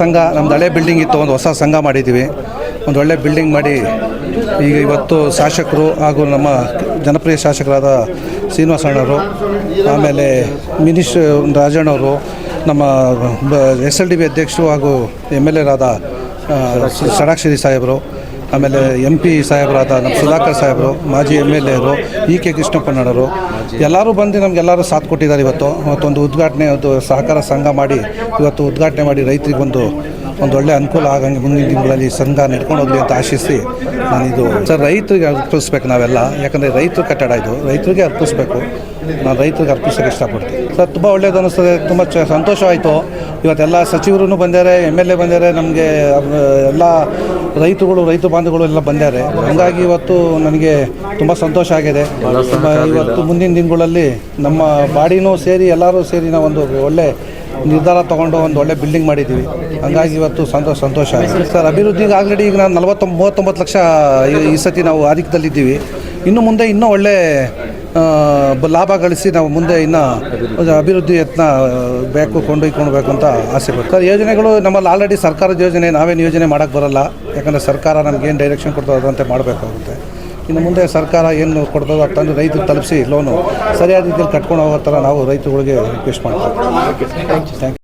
ಸಂಘ, ನಮ್ದು ಹಳೆ ಬಿಲ್ಡಿಂಗ್ ಇತ್ತು, ಒಂದು ಹೊಸ ಸಂಘ ಮಾಡಿದ್ದೀವಿ. ಒಂದು ಒಳ್ಳೆ ಬಿಲ್ಡಿಂಗ್ ಮಾಡಿ ಈಗ ಇವತ್ತು ಶಾಸಕರು ಹಾಗೂ ನಮ್ಮ ಜನಪ್ರಿಯ ಶಾಸಕರಾದ ಶ್ರೀನಿವಾಸಣ್ಣವರು, ಆಮೇಲೆ ಮಿನಿಸ್ಟ್ ರಾಜಣ್ಣವರು, ನಮ್ಮ ಎಸ್ ಎಲ್ ಡಿ ಬಿ ಅಧ್ಯಕ್ಷರು ಹಾಗೂ ಎಂ ಎಲ್ ಎರಾದ ಷಡಾಕ್ಷರಿ ಸಾಹೇಬರು ಆಮೇಲೆ ಎಂ ಪಿ ಸಾಹೇಬರಾದ ನಮ್ಮ ಸುಧಾಕರ್ ಸಾಹೇಬರು, ಮಾಜಿ ಎಂ ಎಲ್ ಎರು ಇ ಕೆ ಕೃಷ್ಣಪ್ಪಣ್ಣವರು ಎಲ್ಲರೂ ಬಂದು ನಮಗೆಲ್ಲರೂ ಸಾಥ್ ಕೊಟ್ಟಿದ್ದಾರೆ ಇವತ್ತು. ಮತ್ತೊಂದು ಉದ್ಘಾಟನೆ, ಒಂದು ಸಹಕಾರ ಸಂಘ ಮಾಡಿ ಇವತ್ತು ಉದ್ಘಾಟನೆ ಮಾಡಿ ರೈತರಿಗೆ ಒಂದು ಒಳ್ಳೆ ಅನುಕೂಲ ಆಗಂಗೆ ಮುಂದಿನ ದಿನಗಳಲ್ಲಿ ಸಂಘ ನಡ್ಕೊಂಡು ಹೋಗಲಿ ಅಂತ ಆಶಿಸಿ ನಾನಿದು ಸರ್ ರೈತರಿಗೆ ಅರ್ಪಿಸ್ಬೇಕು ನಾವೆಲ್ಲ. ಯಾಕಂದರೆ ರೈತರು ಕಟ್ಟಡ ಇದು. ರೈತರಿಗೆ ಅರ್ಪಿಸ್ಬೇಕು. ನಾನು ರೈತರಿಗೆ ಅರ್ಪಿಸೋಕೆ ಇಷ್ಟಪಡ್ತೀನಿ. ಸರ್ ತುಂಬ ಒಳ್ಳೇದು ಅನ್ನಿಸ್ತದೆ ತುಂಬ ಚ ಸಂತೋಷವಾಯಿತು ಇವತ್ತೆಲ್ಲ ಸಚಿವರು ಬಂದ್ಯಾರೆ ಎಂ ಎಲ್ ಎ ಬಂದ್ಯಾರೆ ನಮಗೆ ಎಲ್ಲ ರೈತರುಗಳು ರೈತ ಬಾಂಧವಗಳು ಎಲ್ಲ ಬಂದ್ಯಾರೆ ಹಂಗಾಗಿ ಇವತ್ತು ನನಗೆ ತುಂಬ ಸಂತೋಷ ಆಗಿದೆ. ತುಂಬ ಇವತ್ತು ಮುಂದಿನ ದಿನಗಳಲ್ಲಿ ನಮ್ಮ ಬಾಡಿನೂ ಸೇರಿ ಎಲ್ಲರೂ ಸೇರಿ ಒಂದು ಒಳ್ಳೆ ನಿರ್ಧಾರ ತೊಗೊಂಡು ಒಂದು ಒಳ್ಳೆ ಬಿಲ್ಡಿಂಗ್ ಮಾಡಿದ್ದೀವಿ. ಹಂಗಾಗಿ ಇವತ್ತು ಸಂತೋಷ ಸಂತೋಷ. ಸರ್ ಅಭಿವೃದ್ಧಿಗೆ ಆಲ್ರೆಡಿ ಈಗ ನಾನು ನಲವತ್ತೊಂಬ ಮೂವತ್ತೊಂಬತ್ತು ಲಕ್ಷ ಈ- ಸತಿ ನಾವು ಅಧಿಕದಲ್ಲಿದ್ದೀವಿ. ಇನ್ನು ಮುಂದೆ ಇನ್ನೂ ಒಳ್ಳೆ ಲಾಭ ಗಳಿಸಿ ನಾವು ಮುಂದೆ ಇನ್ನು ಅಭಿವೃದ್ಧಿ ಯತ್ನ ಬೇಕು, ಕೊಂಡೊಯ್ಕೊಳ್ಬೇಕು ಅಂತ ಆಸೆ ಬರುತ್ತೆ ಸರ್, ಯೋಜನೆಗಳು ನಮ್ಮಲ್ಲಿ ಆಲ್ರೆಡಿ ಸರ್ಕಾರದ ಯೋಜನೆ, ನಾವೇನು ಯೋಜನೆ ಮಾಡೋಕ್ಕೆ ಬರಲ್ಲ. ಯಾಕಂದರೆ ಸರ್ಕಾರ ನಮಗೇನು ಡೈರೆಕ್ಷನ್ ಕೊಡ್ತದೆ ಅದಂತೆ ಮಾಡಬೇಕಾಗುತ್ತೆ. ಇನ್ನು ಮುಂದೆ ಸರ್ಕಾರ ಏನು ಕೊಡ್ತದೋ ಅದು ತಂದು ರೈತರು ತಲುಪಿಸಿ ಲೋನು ಸರಿಯಾದ ರೀತಿಯಲ್ಲಿ ಕಟ್ಕೊಂಡು ಹೋಗೋ ಥರ ನಾವು ರೈತರುಗಳಿಗೆ ರಿಕ್ವೆಸ್ಟ್ ಮಾಡ್ತೀವಿ ಥ್ಯಾಂಕ್ ಯು